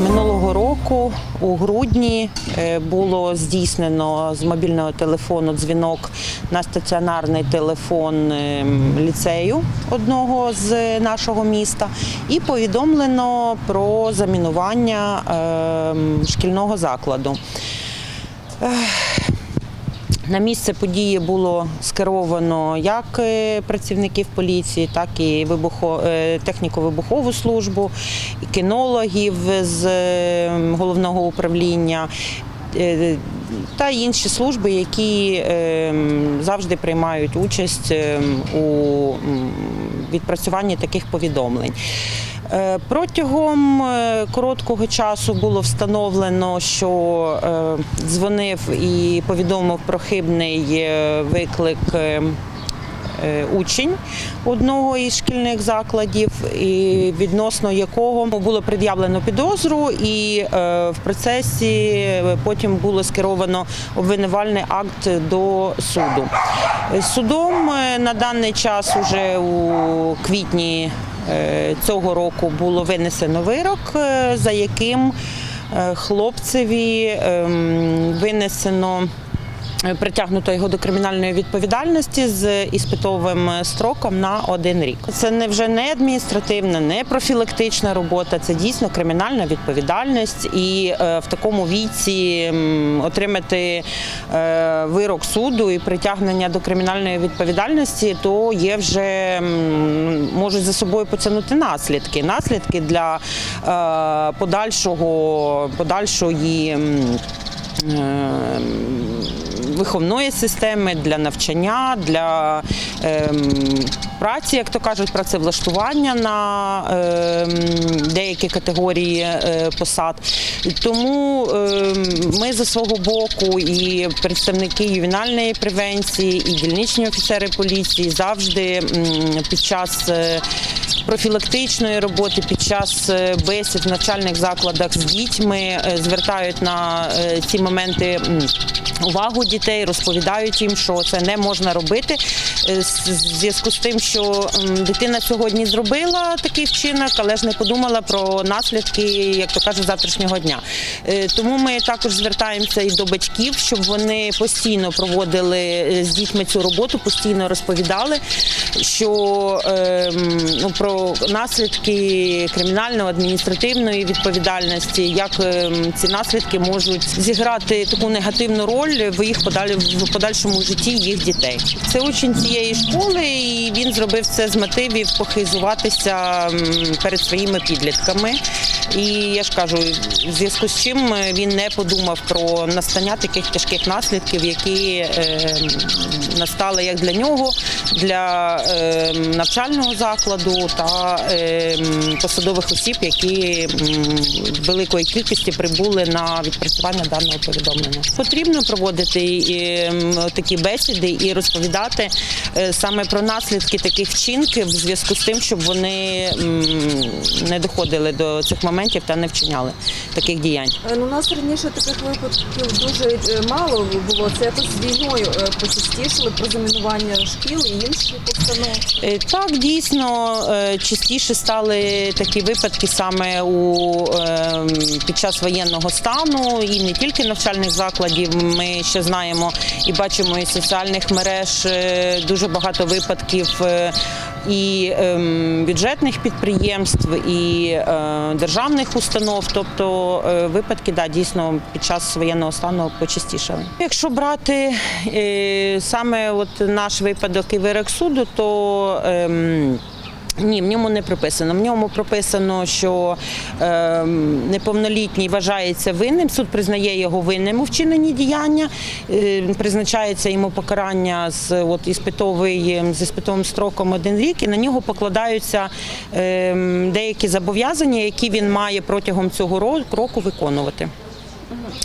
Минулого року у грудні е, було здійснено з мобільного телефону дзвінок на стаціонарний телефон е, ліцею одного з нашого міста і повідомлено про замінування е, шкільного закладу. На місце події було скеровано як е, працівників поліції, так і вибухо, е, техніко-вибухову службу, кінологів з е, головного управління. Та інші служби, які завжди приймають участь у відпрацюванні таких повідомлень. Е, Протягом е, короткого часу було встановлено, що е, дзвонив і повідомив про хибний виклик. Учень одного із шкільних закладів, відносно якого було пред'явлено підозру, і в процесі потім було скеровано обвинувальний акт до суду. Судом на даний час, уже у квітні цього року, було винесено вирок, е, за яким е, хлопцеві ем, винесено. Е, Притягнуто його до кримінальної відповідальності з іспитовим строком на один рік. Це не вже не адміністративна, не профілактична робота. Це дійсно кримінальна відповідальність, і е, в такому віці отримати е, вирок суду і притягнення до кримінальної відповідальності, то є вже можуть за собою потягнути наслідки. Наслідки для е, подальшого подальшої. Е, виховної системи для навчання, для ем, праці, як то кажуть, працевлаштування на ем, деякі категорії е, посад. Тому ем, ми за свого боку і представники ювенальної превенції, і дільничні офіцери поліції завжди під час е, профілактичної роботи, під час е, бесід в навчальних закладах з дітьми е, звертають на е, ці моменти увагу дітей, розповідають їм, що це не можна робити. зв'язку з тим, що дитина сьогодні зробила такий вчинок, але ж не подумала про наслідки, як то кажуть, завтрашнього дня. Тому ми також звертаємося і до батьків, щоб вони постійно проводили з дітьми цю роботу, постійно розповідали, що ну, про наслідки кримінальної адміністративної відповідальності, як ем, ці наслідки можуть зіграти таку негативну роль в їх подалі в подальшому житті їх дітей. Це учень цієї школи, і він зробив це з мотивів похизуватися перед своїми підлітками. І я ж кажу, в зв'язку з чим він не подумав про настання таких тяжких наслідків, які е, настали як для нього, для е, навчального закладу та е, посадових осіб, які великої кількості прибули на відпрацювання даного повідомлення. Потрібно проводити е, такі бесіди і розповідати е, саме про наслідки таких вчинків в зв'язку з тим, щоб вони не доходили до цих моментів та не вчиняли таких діянь. Е, Ну, у нас раніше таких випадків дуже е, мало було. Це якось війною е, почастішили про замінування шкіл і інших установ. Е, Так, дійсно, е, частіше стали такі випадки саме у, е, під час воєнного стану і не тільки навчальних закладів. Ми ще знаємо і бачимо із соціальних мереж дуже багато випадків. І ем, бюджетних підприємств, і е, державних установ, тобто е, випадки да, дійсно під час воєнного стану почастішали. Якщо брати е, саме от наш випадок і вирок суду, то ем, ні, в ньому не прописано. В ньому прописано, що е, неповнолітній вважається винним. Суд признає його винним у вчиненні діяння, е, призначається йому покарання з от іспитовий е, з іспитовим строком один рік, і на нього покладаються е, деякі зобов'язання, які він має протягом цього ро- року виконувати.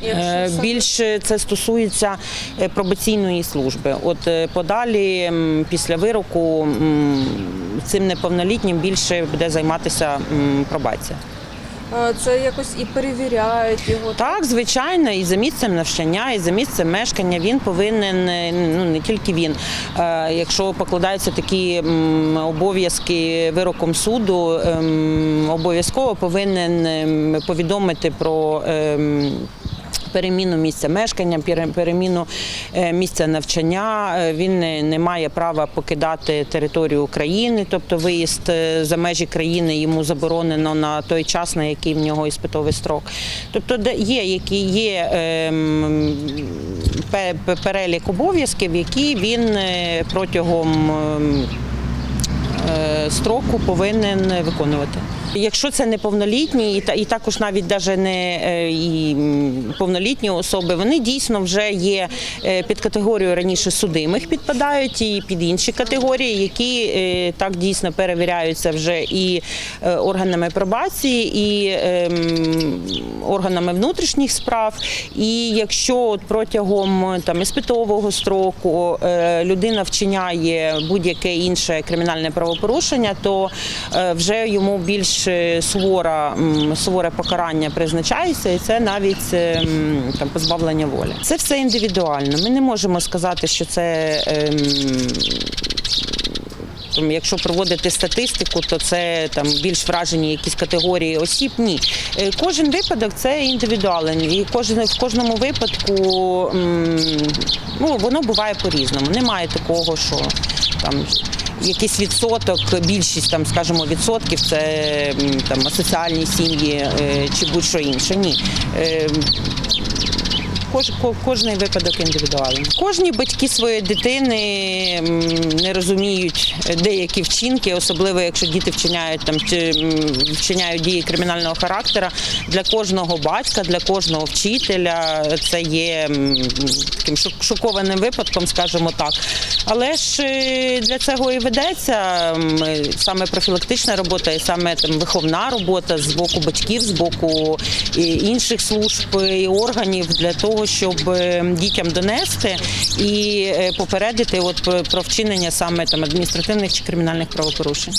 Е, Більше це стосується е, пробаційної служби. От е, подалі, після вироку, цим неповнолітнім більше буде займатися пробація. Е, це якось і перевіряють його. Так, звичайно, і за місцем навчання, і за місцем мешкання він повинен е, ну не тільки він. Е, Якщо покладаються такі обов'язки вироком суду, ем, обов'язково повинен ем, повідомити про. Ем, Переміну місця мешкання, переміну е, місця навчання. Е, Він не, має права покидати територію України, тобто виїзд е, за межі країни йому заборонено на той час, на який в нього іспитовий строк. Тобто, є які є ем, пе- пе- перелік обов'язків, які він протягом. Е, строку повинен виконувати. Якщо це неповнолітні, і та і також навіть даже не е, і повнолітні особи, вони дійсно вже є е, під категорією раніше судимих, підпадають і під інші категорії, які так дійсно перевіряються вже і органами пробації, і ем, органами внутрішніх справ. І якщо от протягом там іспитового строку людина вчиняє будь-яке інше кримінальне правопорушення, то е, вже йому більш е, сувора м, суворе покарання призначається, і це навіть е, там позбавлення волі. Це все індивідуально. Ми не можемо сказати, що це. ем, якщо проводити статистику, то це там більш вражені якісь категорії осіб. Ні, кожен випадок це індивідуален, і кожен в кожному випадку ну воно буває по-різному. Немає такого, що там. Якийсь відсоток, більшість там, скажімо, відсотків це там асоціальні сім'ї е, чи будь-що інше. Ні. Е, Кож, кожний випадок індивідуальний. Кожні батьки своєї дитини не розуміють деякі вчинки, особливо якщо діти вчиняють там вчиняють дії кримінального характера. Для кожного батька, для кожного вчителя це є таким шокованим випадком, скажімо так. Але ж е, для цього і ведеться саме профілактична робота, і саме там виховна робота з боку батьків, з боку інших служб і органів для того, щоб е, дітям донести і е, попередити от про вчинення саме там адміністративних чи кримінальних правопорушень.